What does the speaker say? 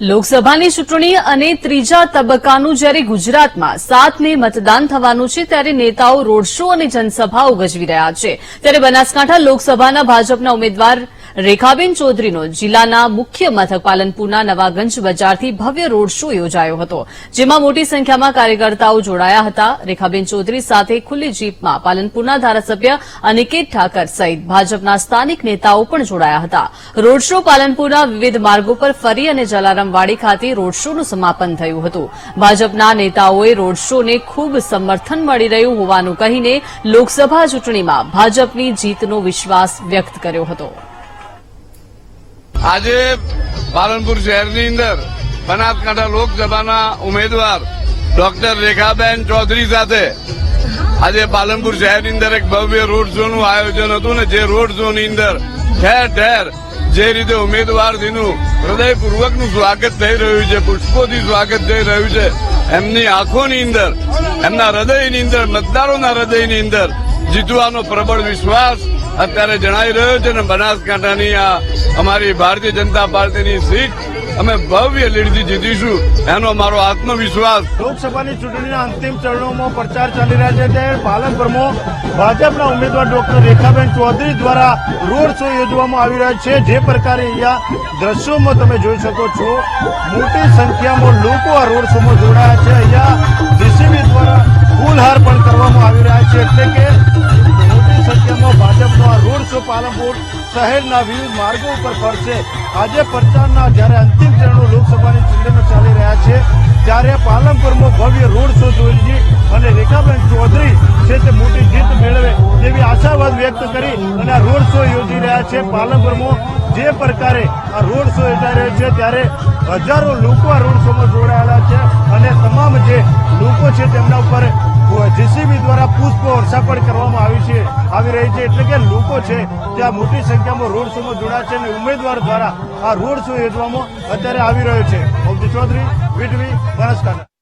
લોકસભાની ચૂંટણી અને ત્રીજા તબક્કાનું જ્યારે ગુજરાતમાં સાતને મતદાન થવાનું છે, ત્યારે નેતાઓ રોડ શો અને જનસભાઓ ગજવી રહ્યા છે. ત્યારે બનાસકાંઠા લોકસભાના ભાજપના ઉમેદવાર રેખાબેન ચૌધરીનો જિલ્લાના મુખ્ય મથક પાલનપુરના નવાગંજ બજારથી ભવ્ય રોડ શો યોજાયો હતો, જેમાં મોટી સંખ્યામાં કાર્યકર્તાઓ જોડાયા હતા. રેખાબેન ચૌધરી સાથે ખુલ્લી જીપમાં પાલનપુરના ધારાસભ્ય અનિકેત ઠાકર સહિત ભાજપના સ્થાનિક નેતાઓ પણ જોડાયા હતા. રોડ શો પાલનપુરના વિવિધ માર્ગો પર ફરી અને જલારામવાડી ખાતે રોડ શોનું સમાપન થયું હતું. ભાજપના નેતાઓએ રોડ શોને ખૂબ સમર્થન મળી રહ્યું હોવાનું કહીને લોકસભા ચૂંટણીમાં ભાજપની જીતનો વિશ્વાસ વ્યક્ત કર્યો હતો. આજે પાલનપુર શહેરની અંદર બનાસકાંઠા લોકસભાના ઉમેદવાર ડોક્ટર રેખાબેન ચૌધરી સાથે આજે પાલનપુર શહેરની અંદર એક ભવ્ય રોડ શોનું આયોજન હતું ને જે રોડ શોની અંદર ઠેર ઠેર જે રીતે ઉમેદવારથીનું હૃદયપૂર્વકનું સ્વાગત થઈ રહ્યું છે, પુષ્પોથી સ્વાગત થઈ રહ્યું છે, એમની આંખોની અંદર, એમના હૃદયની અંદર, મતદારોના હૃદયની અંદર જીતવાનો પ્રબળ વિશ્વાસ અત્યારે જણાઈ રહ્યો છે ને બનાસકાંઠાની આ અમારી ભારતીય જનતા પાર્ટીની સીટ. અમે ભવ્ય લીડથી જીતીશું. એનો મારો આત્મવિશ્વાસ. લોકસભાની ચૂંટણીના અંતિમ ચરણોમાં પ્રચાર ચાલી રહ્યા છે ત્યારે પ્રમુખ ભાજપના ઉમેદવાર ડોક્ટર રેખાબેન ચૌધરી દ્વારા રોડ શો યોજવામાં આવી રહ્યા છે. જે પ્રકારે અહીંયા દ્રશ્યોમાં તમે જોઈ શકો છો, મોટી સંખ્યામાં લોકો આ રોડ શોમાં જોડાયા છે. અહીંયા જીસીબી દ્વારા ફૂલહાર પણ કરવામાં આવી રહ્યા છે. એટલે કે ભાજપનો આ રોડ શો પાલનપુર શહેરના વિવિધ માર્ગો ઉપર ફરશે? આજે પ્રચારના, જ્યારે અંતિમ ચરણો લોકસભાની ચૂંટણીમાં ચાલી રહ્યા છે, ત્યારે પાલનપુરમાં ભવ્ય રોડ શો જોઈ અને રેખાબેન ચૌધરી છે તે મોટી જીત મેળવે તેવી આશાવાદ વ્યક્ત કરી અને આ રોડ શો યોજી રહ્યા છે. પાલનપુરમાં જે પ્રકારે આ રોડ શો યોજાઈ રહ્યો છે, ત્યારે હજારો લોકો આ રોડ શોમાં જોડાયેલા છે અને તમામ જે લોકો છે તેમના ઉપર કરવામાં આવી રહી છે એટલે કે લોકો છે ત્યાં મોટી સંખ્યામાં રોડ શોમાં જોડાયા છે અને ઉમેદવાર દ્વારા આ રોડ શો યોજવામાં અત્યારે આવી રહ્યો છે. મોદી ચૌધરી, વીટવી, બનાસકાંઠા.